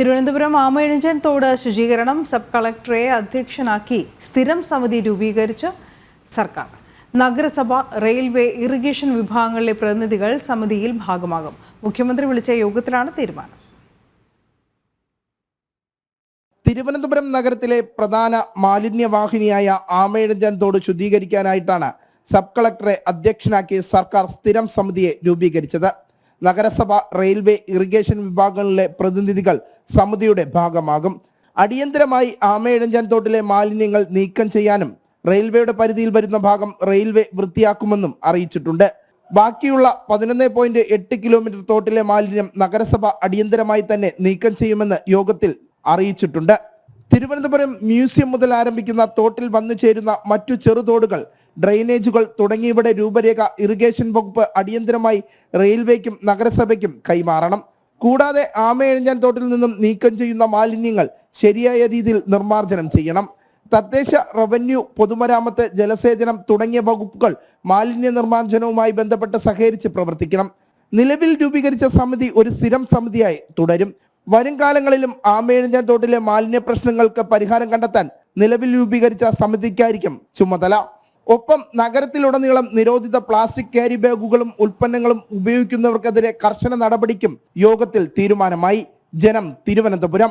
തിരുവനന്തപുരം ആമയിഴഞ്ചൻ തോട് ശുചീകരണം സബ് കളക്ടറെ അധ്യക്ഷനാക്കി സ്ഥിരം സമിതി രൂപീകരിച്ച് സർക്കാർ. നഗരസഭ റെയിൽവേ ഇറിഗേഷൻ വിഭാഗങ്ങളിലെ പ്രതിനിധികൾ സമിതിയിൽ ഭാഗമാകും. മുഖ്യമന്ത്രി വിളിച്ച യോഗത്തിലാണ് തീരുമാനം. തിരുവനന്തപുരം നഗരത്തിലെ പ്രധാന മാലിന്യവാഹിനിയായ ആമയിഴഞ്ചൻ തോട് ശുദ്ധീകരിക്കാനായിട്ടാണ് സബ് കളക്ടറെ അധ്യക്ഷനാക്കി സർക്കാർ സ്ഥിരം സമിതിയെ രൂപീകരിച്ചത്. നഗരസഭ റെയിൽവേ ഇറിഗേഷൻ വിഭാഗങ്ങളിലെ പ്രതിനിധികൾ സമിതിയുടെ ഭാഗമാകും. അടിയന്തരമായി ആമയിഴഞ്ചൻ തോട്ടിലെ മാലിന്യങ്ങൾ നീക്കം ചെയ്യാനും റെയിൽവേയുടെ പരിധിയിൽ വരുന്ന ഭാഗം റെയിൽവേ വൃത്തിയാക്കുമെന്നും അറിയിച്ചിട്ടുണ്ട്. ബാക്കിയുള്ള പതിനൊന്ന് പോയിന്റ് എട്ട് കിലോമീറ്റർ തോട്ടിലെ മാലിന്യം നഗരസഭ അടിയന്തരമായി തന്നെ നീക്കം ചെയ്യുമെന്ന് യോഗത്തിൽ അറിയിച്ചിട്ടുണ്ട്. തിരുവനന്തപുരം മ്യൂസിയം മുതൽ ആരംഭിക്കുന്ന തോട്ടിൽ വന്നു ചേരുന്ന മറ്റു ചെറുതോടുകൾ ഡ്രെയിനേജുകൾ തുടങ്ങിയവയുടെ രൂപരേഖ ഇറിഗേഷൻ വകുപ്പ് അടിയന്തരമായി റെയിൽവേക്കും നഗരസഭയ്ക്കും കൈമാറണം. കൂടാതെ ആമയെഴിഞ്ഞാൻ തോട്ടിൽ നിന്നും നീക്കം ചെയ്യുന്ന മാലിന്യങ്ങൾ ശരിയായ രീതിയിൽ നിർമ്മാർജനം ചെയ്യണം. തദ്ദേശ റവന്യൂ പൊതുമരാമത്ത് ജലസേചനം തുടങ്ങിയ വകുപ്പുകൾ മാലിന്യ നിർമ്മാർജനവുമായി ബന്ധപ്പെട്ട് സഹകരിച്ച് പ്രവർത്തിക്കണം. നിലവിൽ രൂപീകരിച്ച സമിതി ഒരു സ്ഥിരം സമിതിയായി തുടരും. വരും കാലങ്ങളിലും ആമേഴിഞ്ഞാൻ തോട്ടിലെ മാലിന്യ പ്രശ്നങ്ങൾക്ക് പരിഹാരം കണ്ടെത്താൻ നിലവിൽ രൂപീകരിച്ച സമിതിക്കായിരിക്കും ചുമതല. ഒപ്പം നഗരത്തിലുടനീളം നിരോധിത പ്ലാസ്റ്റിക് ക്യാരി ബാഗുകളും ഉൽപ്പന്നങ്ങളും ഉപയോഗിക്കുന്നവർക്കെതിരെ കർശന നടപടിക്കും യോഗത്തിൽ തീരുമാനമായി. ജനം തിരുവനന്തപുരം.